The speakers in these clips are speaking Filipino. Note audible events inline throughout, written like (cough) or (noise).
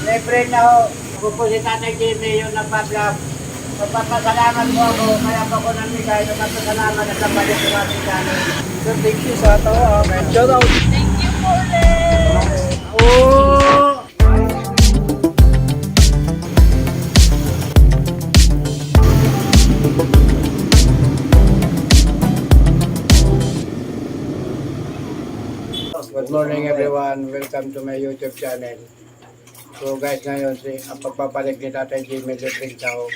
Libre na ho. Ako po si Tatay Jimmy yung nagpa-vlog. Nagpapasalamat po ako. Kaya po ako namigay. Nagpapasalamat at nabalik ko ating channel. So, thank you sa tawa. Shout out. Thank you po ulit. Oh! Good morning everyone. Welcome to my YouTube channel. So guys, ngayon si ang pagpapalig ni Tatay Jimmy Libreng Tao.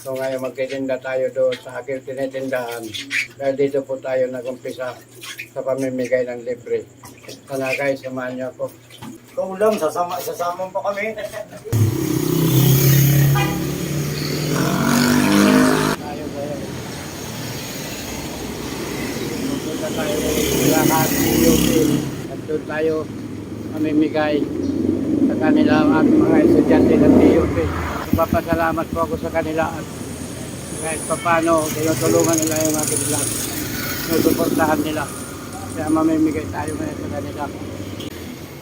So ngayon magtitinda tayo doon sa aking tinitindahan. Dahil dito po tayo nagumpisa sa pamimigay ng libre. Sana guys, samahan niyo ako. Ikaw lang, sasama, sasama pa kami. tayo tayo. Pupunta tayo ng lahat at doon tayo mamimigay kanila at mga estudyante ng TUP. Papasalamat po ako sa kanila at kahit papano tinutulungan nila yung aking vlog. Sinusuportahan nila. Kaya mamimigay tayo ngayon sa kanila.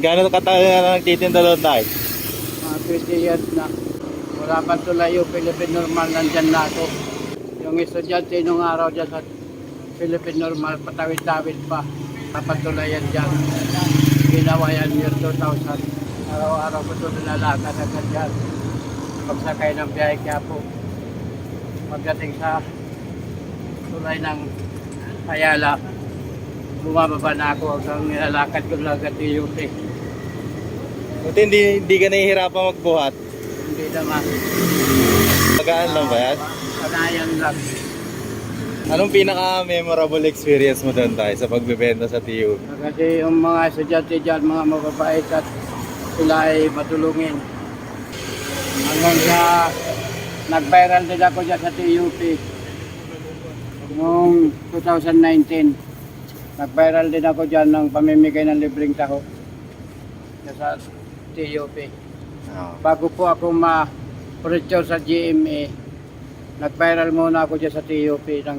Gano'n katagal na nagtitinda doon tayo? Mga 20 years na. Wala pa tulayo, Philippine Normal, nandyan na ako. Yung estudyante nung araw dyan sa Philippine Normal, patawid-tawid pa. Napatulayan dyan. Ginawa yan year 2000. Araw-araw ko ito nilalakad agad dyan. Pagsakay ng biyahe kaya po. Pagdating sa tulay ng Ayala, bumababa na ako hanggang nilalakad ko lang at UP. Buti hindi, hindi ka nahihirapan magbuhat. Hindi naman. Magaan lang ba yan? Sanayan lang. Anong pinaka-memorable experience mo doon tayo sa pagbebenta sa TU? Kasi yung mga estudyante dyan, mga mababait at sila ay matulungin. Hanggang sa nag-viral din ako dyan sa TUP noong 2019. Nag-viral din ako dyan ng pamimigay ng libreng taho sa TUP. Oh. Bago po ako ma-preacher sa GMA, nag-viral muna ako dyan sa TUP ng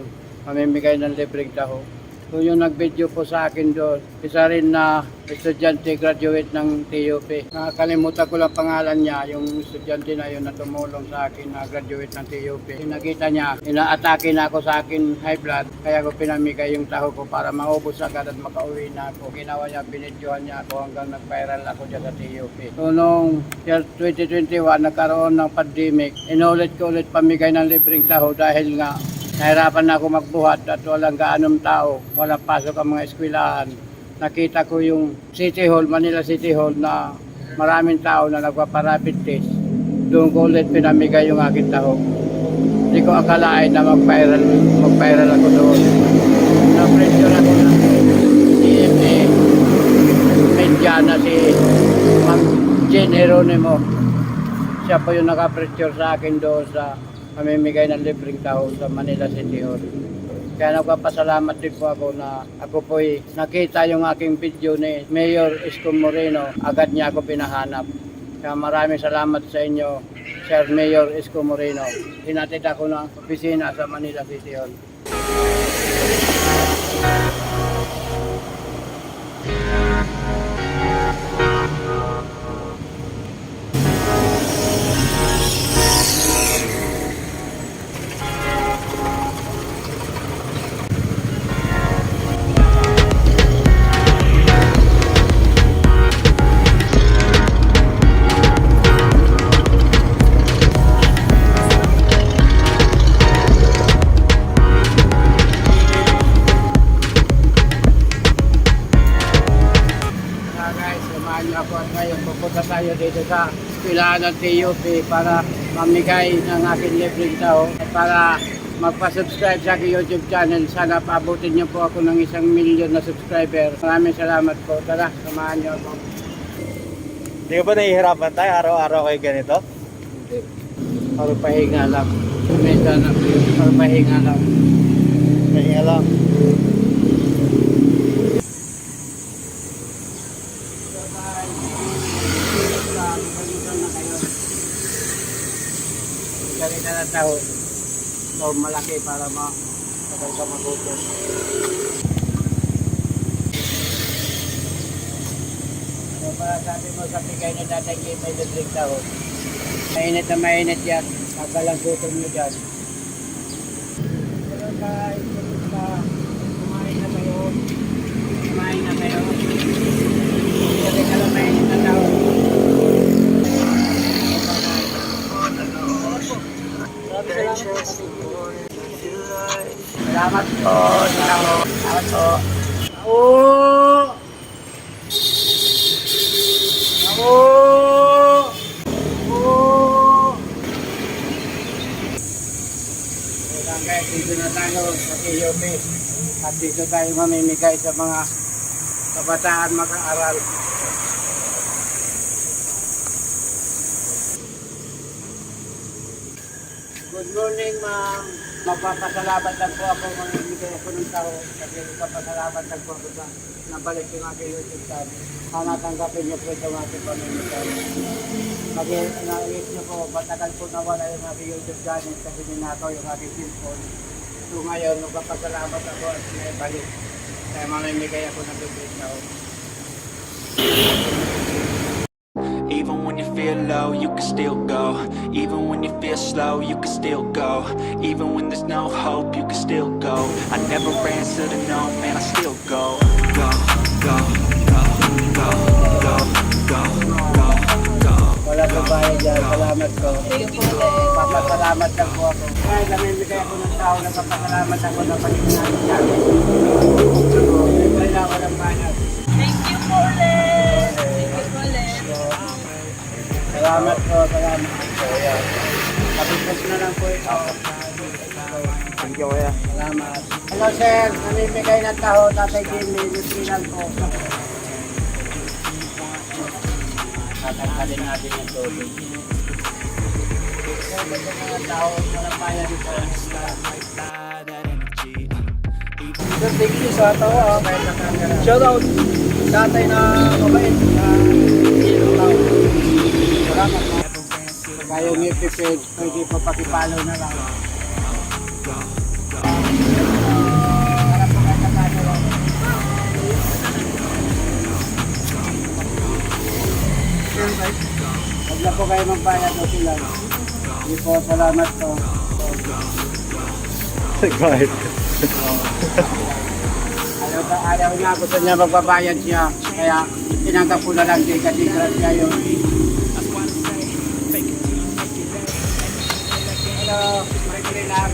mamimigay ng libreng taho. So yung nag-video po sa akin doon, isa rin na estudyante graduate ng TUP. Nakakalimutan ko lang pangalan niya, yung estudyante na yun na tumulong sa akin na graduate ng TUP. Nakita niya, inaatake na ako sa akin high blood, kaya ko pinamigay yung taho ko para maubos agad at makauwi na ako. Ginawa niya, binidyohan niya ako hanggang nag-viral ako dyan sa TUP. So noong year 2021, nagkaroon ng pandemic, inulit ko ulit pamigay ng libreng taho dahil nga Nahirapan na ako magbuhat at walang gaanong tao. Walang pasok ang mga eskwelahan. Nakita ko yung City Hall, Manila City Hall na maraming tao na nagpaparapid test. Doon ko ulit pinamigay yung aking taho. Hindi ko akalain na mag-viral, mag-viral ako doon. Na-pressure ako na CMA media na si Ma'am Jen Heronimo. Siya po yung naka-pressure sa akin doon sa mamimigay ng libreng tao sa Manila City Hall. Kaya nagpapasalamat din po ako na ako po'y nakita yung aking video ni Mayor Isko Moreno. Agad niya ako pinahanap. Kaya maraming salamat sa inyo, Sir Mayor Isko Moreno. Hinatid ako ng opisina sa Manila City Hall. Dito sa eskwelahan ng TUP para mamigay ng aking libreng tao at para magpa-subscribe sa aking YouTube channel. Sana paabutin niyo po ako ng isang milyon na subscriber. Maraming salamat po. Tara, samahan niyo ako. Hindi ka ba nahihirapan tayo araw-araw kayo ganito? Hindi. Para pahinga lang. Minsan na, para pahinga lang. Kaya lang. Taho. So, malaki para ma tagal ka magutos. So, sabi mo sa bigay na yung may libreng tao. Mainit na mainit yan. Kagalang gutom nyo dyan. Pero guys, kumusta? Kumain na kayo? Kumain na kayo? Kasi ka lang mainit na tao. Po. Salamat po. Oo! Ako! Ako! Kailangan guys, dito na tayo sa TUP. At dito tayo mamimigay sa mga kabataan mag-aaral. Good morning, ma'am. Magpapasalamat lang po ako mamimigay ako ng tao kasi magpapasalamat lang po ako sa nabalik yung aking YouTube channel. Sana tanggapin niyo po itong aking pamimigay. Kasi nais niyo po, matagal po nawala yung aking YouTube channel kasi ninakaw yung aking cellphone. So ngayon, magpapasalamat ako at may balik. Kaya mamimigay ako ng bibig tao. Even when you feel low, you can still go. Even when you feel slow, you can still go. Even when there's no hope, you can still go. I never answer to no, man, I still go. Go, go, go, go, go, go, go, go. Wala po bayad dyan. Salamat po. Papasalamat lang po ako. Kaya namimigay ako ng tao, nagpapasalamat ako na palignan dyan. Wala ko ng bayad. Thank you po ulit. Thank you po ulit. Salamat po, salamat po. Yan. Kapitbas na lang po ito. Thank you, kuya. Salamat. Hello sir, namimigay ng tao, Tatay Jimmy, Lutrinan po. Tatangkalin natin yung tubig. Sir, ba't yung mga tao, walang bayad dito? Sir, thank you sa tao, ah, kahit sa camera. Shout out sa atay na mabait, na lang. Salamat Kaya yung ipipage, pwede po pakipalo na lang. Huwag na po kayo magbayad o sila. Hindi po, salamat po. Kahit. Ayaw, ayaw niya, gusto niya magbabayad siya. Kaya tinanggap ko na lang din kasi siya yun. Hello, libre lang.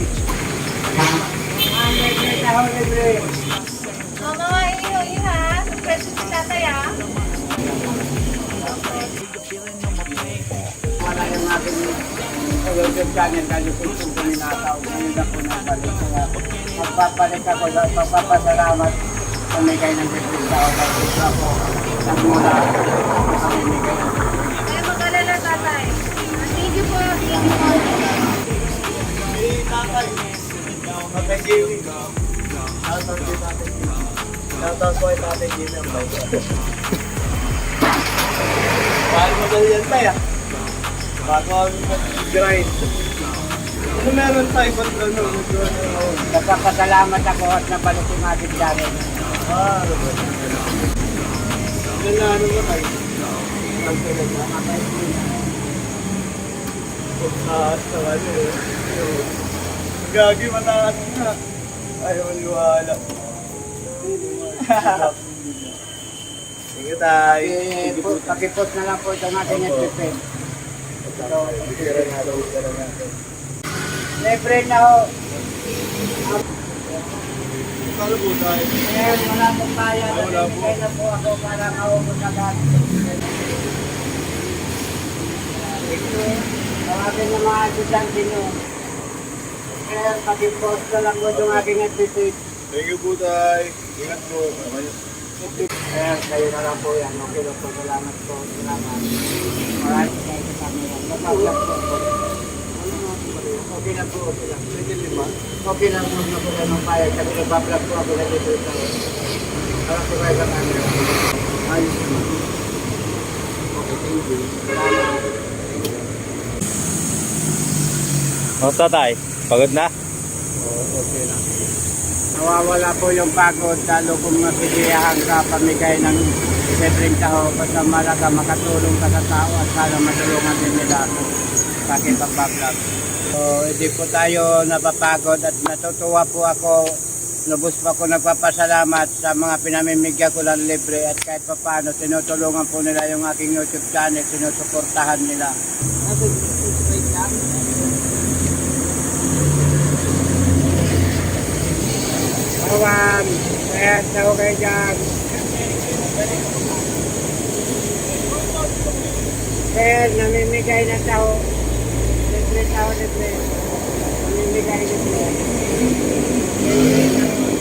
Ah, libre, taho libre. Oh, mga inuwi ha. Presyo si tatay ah. Wala yung aking YouTube channel kasi kung kung kuminataw. Ngayon na po nabalik. Kaya magpapalit ako, magpapasalamat sa may kayo ng libre tao. Dahil ito ako nagmula sa may kayo ng Kaya mag-alala tatay. Thank you po. Thank you po. Tatay Jimmy. Shoutout kay Tatay Jimmy. Shoutout po kay Tatay Jimmy ang bayo. Mahal mo daw yan tayo. Bago kami mag-grind. Ano meron tayo? Ba't ano? Nagpapasalamat ako at nabalik yung ating channel. Ah, ano ba? Na ano ba tayo? Ang talaga. Pagkakas na ano. Gagi, matakas na. Ayaw maniwala. Sige tayo. Eh, po- Pakipost na lang po itong ating FB. Libre na ho. Kalo po tayo. Kaya wala pong bayad. Ay, wala po. Nagbigay na po ako para maubos agad. Ito, tawagin ng mga estudyante nyo. Kaya pakipost na lang po itong aking FB. Thank you po tayo. Ingat po. Kaya kayo na lang po yan. Okay lang po. Salamat po. Salamat. Maraming kayo sa kami. Mag-vlog po. Okay lang po. Okay lang. Okay lang po na po kayo ng bayad. Kasi nag-vlog po ako na dito sa Para po kayo sa camera. Ayos naman. Okay, thank you. Salamat. Kamusta tay? Pagod na? Oo, okay lang. Nawawala po yung pagod lalo kung masigiyahan sa pamigay ng libreng taho basta malaga makatulong ka sa tao at sana matulungan din nila ako sa aking pagbablog. So, hindi po tayo napapagod at natutuwa po ako Lubos pa ako nagpapasalamat sa mga pinamimigyan ko ng libre at kahit pa paano tinutulungan po nila yung aking YouTube channel, sinusuportahan nila. Kawan, kaya tayo kayo dyan. Kaya namimigay na tao. Libre tao, libre. Namimigay libre. Oh!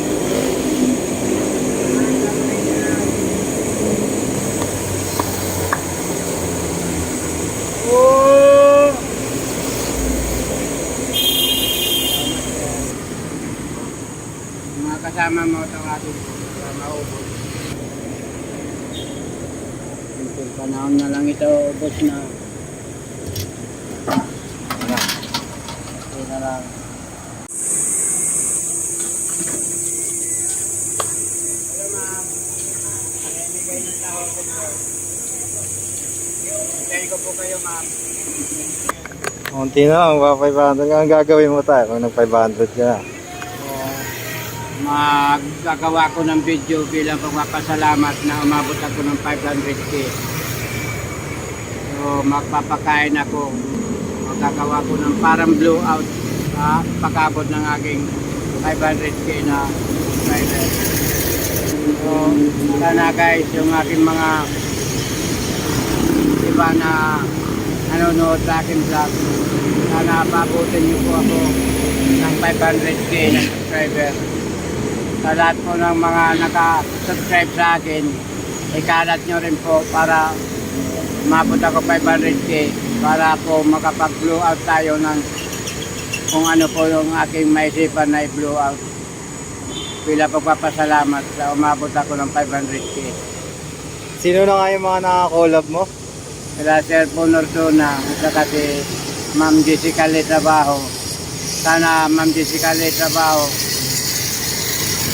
Kasama mo itong ating para maubos. Yung panahon na lang ito, ubos na. Ito na lang. Kunti na lang, mga 500. Ang gagawin mo tayo kung nag-500 ka na. So, maggagawa ko ng video bilang pagpapasalamat na umabot ako ng 500k. So, magpapakain ako. Magagawa ko ng parang blowout sa pagkabot ng aking 500k na subscriber. So, sana guys, yung aking mga iba na nanonood sa aking vlog, sana pabutin niyo po ako ng 500k na subscriber. Sa lahat po ng mga naka-subscribe sa akin, ikalat nyo rin po para mabot ako 500k para po makapag-blow out tayo ng kung ano po yung aking maisipan na i-blow out. Bila pagpapasalamat sa umabot ako ng 500k. Sino na nga yung mga nakakolab mo? Sila Sir Ponordona at saka si Ma'am Jessica Letrabaho. Sana Ma'am Jessica Letrabaho,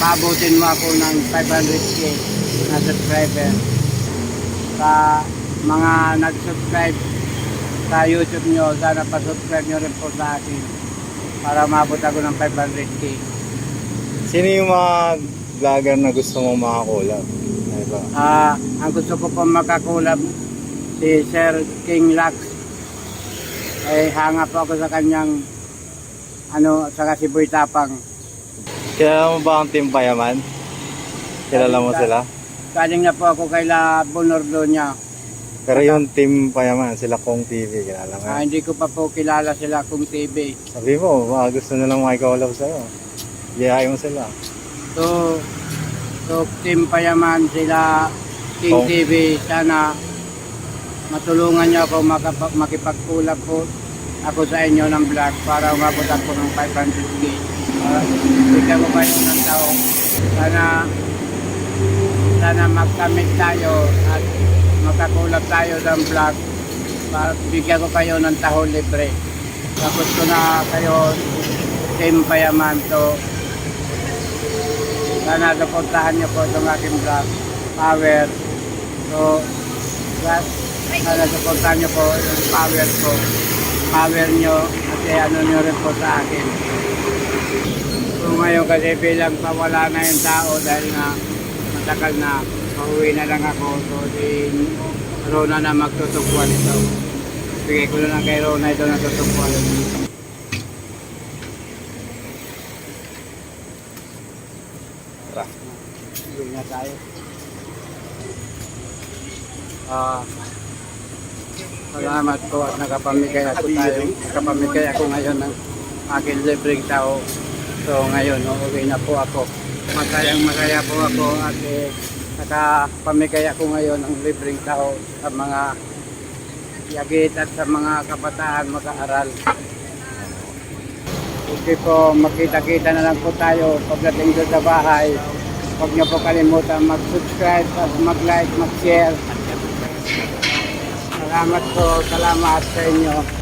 pabutin mo ako ng 500k na subscriber. Sa mga nag-subscribe sa YouTube nyo, sana pa-subscribe nyo rin po sa akin para mabot ako ng 500k. Sino yung mga vlogger na gusto mong makakolab? Ano ba? Ah, ang gusto ko po makakulab si Sir King Lux. Ay hanga po ako sa kanyang ano, saka si Boy Tapang. Kilala mo ba ang Team Payaman? Kilala mo sila? Galing na po ako kay La Bonordo niya. Pero yung Team Payaman, sila Kong TV, kilala mo. Ah, yan? hindi ko pa po kilala sila kung TV. Sabi mo, baka gusto nilang makikolab sa'yo. Iyahay mo sila. So, so Team Payaman sila King Oh. TV sana matulungan niyo ako makapa- makipagkulap po ako sa inyo ng vlog para umabot ako ng 500k. Uh, bigyan ko kayo ng tao. Sana sana magkamit tayo at makakulap tayo ng vlog bigyan ko kayo ng taho libre. Tapos ko na kayo Team Payaman sana suportahan niyo po itong aking vlog, Power. So, that, sana suportahan niyo po yung power ko. Power niyo kasi ano niyo rin po sa akin. So ngayon kasi bilang pawala na yung tao dahil nga matagal na, pauwi na lang ako. So si Rona na magtutukwan ito. Bigay ko na lang kay Rona ito na tutukwan. Tara. Uwi na tayo. Ah, salamat po at nakapamigay ako tayo. Nakapamigay ako ngayon ng aking libreng tao. So ngayon, uuwi na po ako. Masayang masaya po ako at eh, nakapamigay ako ngayon ng libreng tao sa mga yagit at sa mga kabataan mag-aaral. Okay po, magkita-kita na lang po tayo pagdating doon sa bahay. Huwag niyo po kalimutan mag-subscribe at mag-like, mag-share. Salamat po, salamat sa inyo.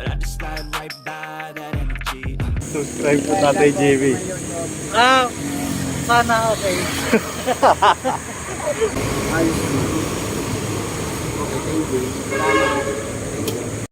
but I just slide right by that energy. Subscribe to Tatay JB. Ah, sana okay. (laughs) Ayos. Okay, thank you.